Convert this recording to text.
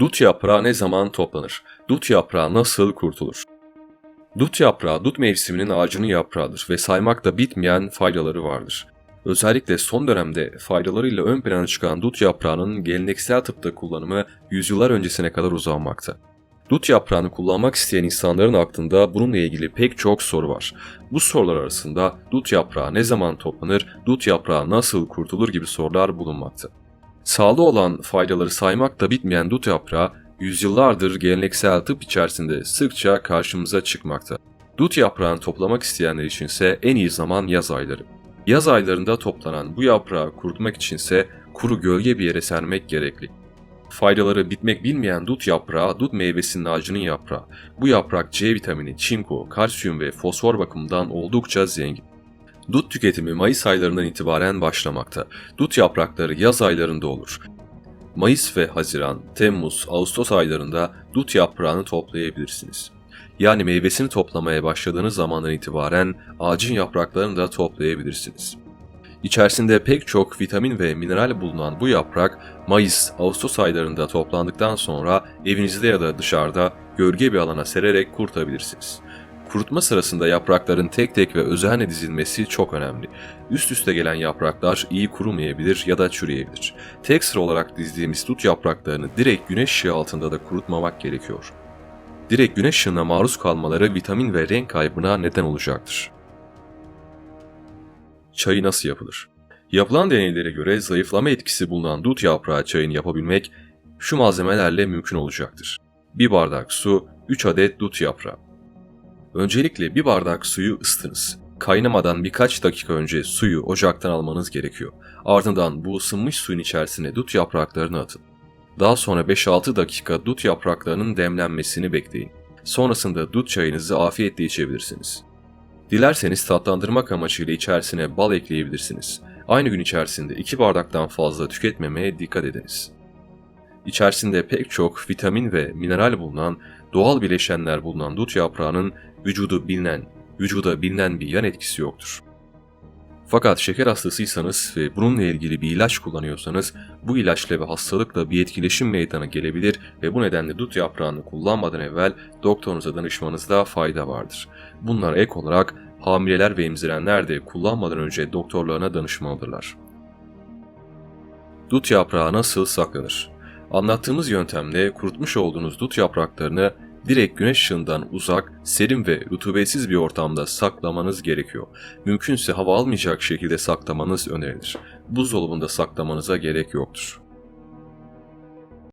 Dut yaprağı ne zaman toplanır? Dut yaprağı nasıl kurtulur? Dut yaprağı dut mevsiminin ağacının yaprağıdır ve saymakta bitmeyen faydaları vardır. Özellikle son dönemde faydalarıyla ön plana çıkan dut yaprağının geleneksel tıpta kullanımı yüzyıllar öncesine kadar uzanmakta. Dut yaprağını kullanmak isteyen insanların aklında bununla ilgili pek çok soru var. Bu sorular arasında dut yaprağı ne zaman toplanır, dut yaprağı nasıl kurtulur gibi sorular bulunmakta. Sağlı olan faydaları saymakta bitmeyen dut yaprağı yüzyıllardır geleneksel tıp içerisinde sıkça karşımıza çıkmakta. Dut yaprağını toplamak isteyenler içinse en iyi zaman yaz ayları. Yaz aylarında toplanan bu yaprağı kurutmak içinse kuru gölge bir yere sermek gerekli. Faydaları bitmek bilmeyen dut yaprağı, dut meyvesinin ağacının yaprağı. Bu yaprak C vitamini, çinko, kalsiyum ve fosfor bakımından oldukça zengin. Dut tüketimi Mayıs aylarından itibaren başlamakta. Dut yaprakları yaz aylarında olur. Mayıs ve Haziran, Temmuz, Ağustos aylarında dut yaprağını toplayabilirsiniz. Yani meyvesini toplamaya başladığınız zamandan itibaren ağacın yapraklarını da toplayabilirsiniz. İçerisinde pek çok vitamin ve mineral bulunan bu yaprak Mayıs-Ağustos aylarında toplandıktan sonra evinizde ya da dışarıda gölge bir alana sererek kurutabilirsiniz. Kurutma sırasında yaprakların tek tek ve özenle dizilmesi çok önemli. Üst üste gelen yapraklar iyi kurumayabilir ya da çürüyebilir. Tek sıra olarak dizdiğimiz dut yapraklarını direkt güneş ışığı altında da kurutmamak gerekiyor. Direkt güneş ışığına maruz kalmaları vitamin ve renk kaybına neden olacaktır. Çayı nasıl yapılır? Yapılan deneylere göre zayıflama etkisi bulunan dut yaprağı çayını yapabilmek şu malzemelerle mümkün olacaktır. 1 bardak su, 3 adet dut yaprağı. Öncelikle bir bardak suyu ısıtınız. Kaynamadan birkaç dakika önce suyu ocaktan almanız gerekiyor. Ardından bu ısınmış suyun içerisine dut yapraklarını atın. Daha sonra 5-6 dakika dut yapraklarının demlenmesini bekleyin. Sonrasında dut çayınızı afiyetle içebilirsiniz. Dilerseniz tatlandırmak amacıyla içerisine bal ekleyebilirsiniz. Aynı gün içerisinde 2 bardaktan fazla tüketmemeye dikkat ediniz. İçerisinde pek çok vitamin ve mineral bulunan doğal bileşenler bulunan dut yaprağının vücudu bilinen, vücuda bilinen bir yan etkisi yoktur. Fakat şeker hastasıysanız ve bununla ilgili bir ilaç kullanıyorsanız bu ilaçla ve hastalıkla bir etkileşim meydana gelebilir ve bu nedenle dut yaprağını kullanmadan evvel doktorunuza danışmanızda fayda vardır. Bunlar ek olarak hamileler ve emzirenler de kullanmadan önce doktorlarına danışmalıdırlar. Dut yaprağı nasıl saklanır? Anlattığımız yöntemle kurutmuş olduğunuz dut yapraklarını direkt güneş ışığından uzak, serin ve rutubetsiz bir ortamda saklamanız gerekiyor. Mümkünse hava almayacak şekilde saklamanız önerilir. Buzdolabında saklamanıza gerek yoktur.